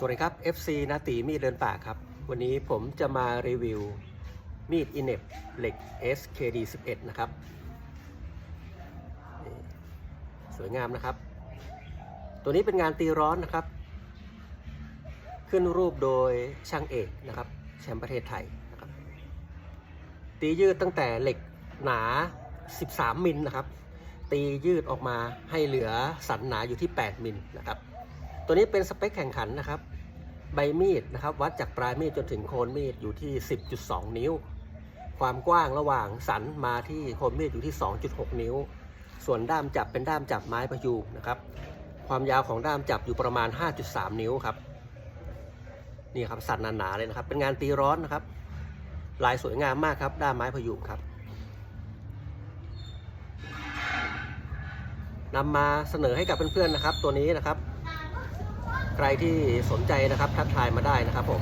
สวัสดีครับ FC นาตีมีดเดินป่าครับ วันนี้ผมจะมารีวิวมีดอินเนบเหล็ก SKD 11 นะครับ สวยงามนะครับ ตัวนี้เป็นงานตีร้อนนะครับ ขึ้นรูปโดยช่างเอกนะครับ แชมป์ประเทศไทยนะครับ ตียืดตั้งแต่เหล็กหนา 13 มิลนะครับ ตียืดออกมาให้เหลือสันหนาอยู่ที่ 8 มิลนะครับ ตัวนี้เป็นสเปคแข่งขันนะครับ ใบมีดนะครับ วัดจากปลายมีดจนถึงโคนมีดอยู่ที่ 10.2 นิ้ว ความกว้างระหว่างสันมาที่โคนมีดอยู่ที่ 2.6 นิ้ว ส่วนด้ามจับเป็นด้ามจับไม้ประยูงนะครับ ความยาวของด้ามจับอยู่ประมาณ 5.3 นิ้วครับนี่ครับสันหนาๆเลยนะครับ เป็นงานตีร้อนนะครับ ลายสวยงามมากครับ ด้ามไม้พยุงครับนำมาเสนอให้กับเพื่อนๆนะครับ ตัวนี้นะครับ ใครที่สนใจนะครับทักทายมาได้นะครับผม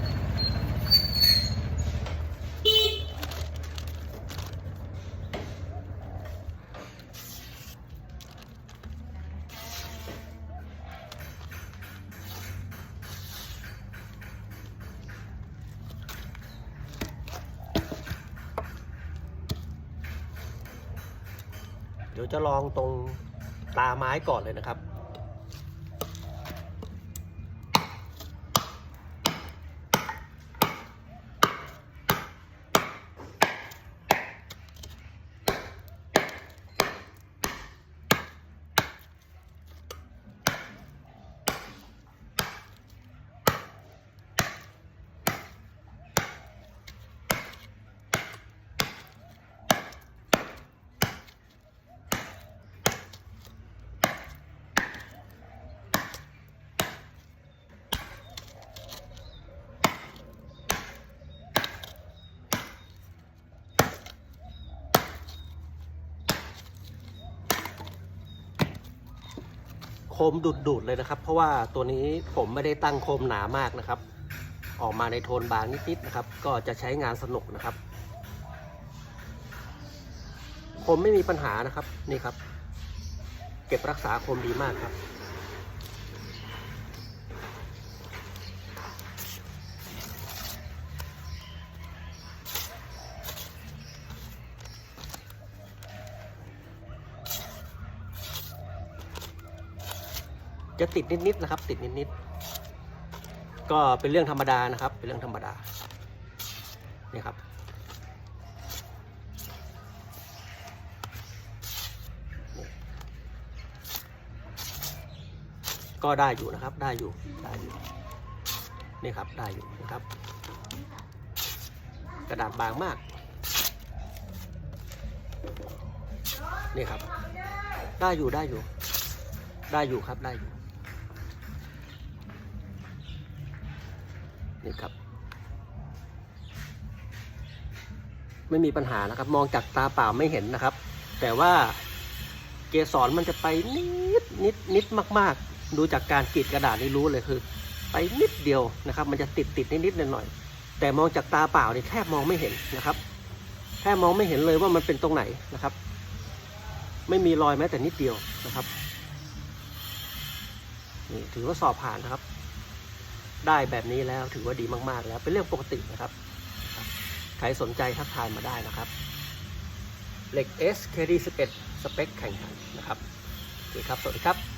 เดี๋ยวจะลองตรงตาไม้ก่อนเลยนะครับ คมดุดๆเลยนะครับ เพราะว่าตัวนี้ผมไม่ได้ตั้งคมหนามากนะครับ ออกมาในโทนบางนิดๆนะครับ ก็จะใช้งานสนุกนะครับคมไม่มีปัญหานะครับนี่ครับ เก็บรักษาคมดีมากครับ จะติดนิดๆนะครับ ติดนิดๆก็เป็นเรื่องธรรมดานะครับ เป็นเรื่องธรรมดานี่ครับก็ได้อยู่นะครับ ได้อยู่ ได้อยู่ นี่ครับ ได้อยู่นะครับ กระดาษบางมาก นี่ครับ ได้อยู่ ได้อยู่ ได้อยู่ครับ ได้อยู่ นี่ครับ ไม่มีปัญหานะครับ มองจากตาเปล่าไม่เห็นนะครับ แต่ว่าเกสรมันจะไปนิดนิดนิดมาก ๆ ดูจากการกรีดกระดาษนี่รู้เลยคือ ไปนิดเดียวนะครับ มันจะติดติดนิดนิดหน่อยหน่อยๆแต่มองจากตาเปล่านี่แทบมองไม่เห็นนะครับแทบมองไม่เห็นเลยว่ามันเป็นตรงไหนนะครับ ไม่มีรอยแม้แต่นิดเดียวนะครับนี่ถือว่าสอบผ่านนะครับ ได้แบบนี้แล้วถือว่าดีมาก ๆ แล้วเป็นเรื่องปกตินะครับ ใครสนใจทักทายมาได้นะครับเหล็ก S KD 11 สเปคแข่งขันนะครับโอเคครับ สวัสดีครับ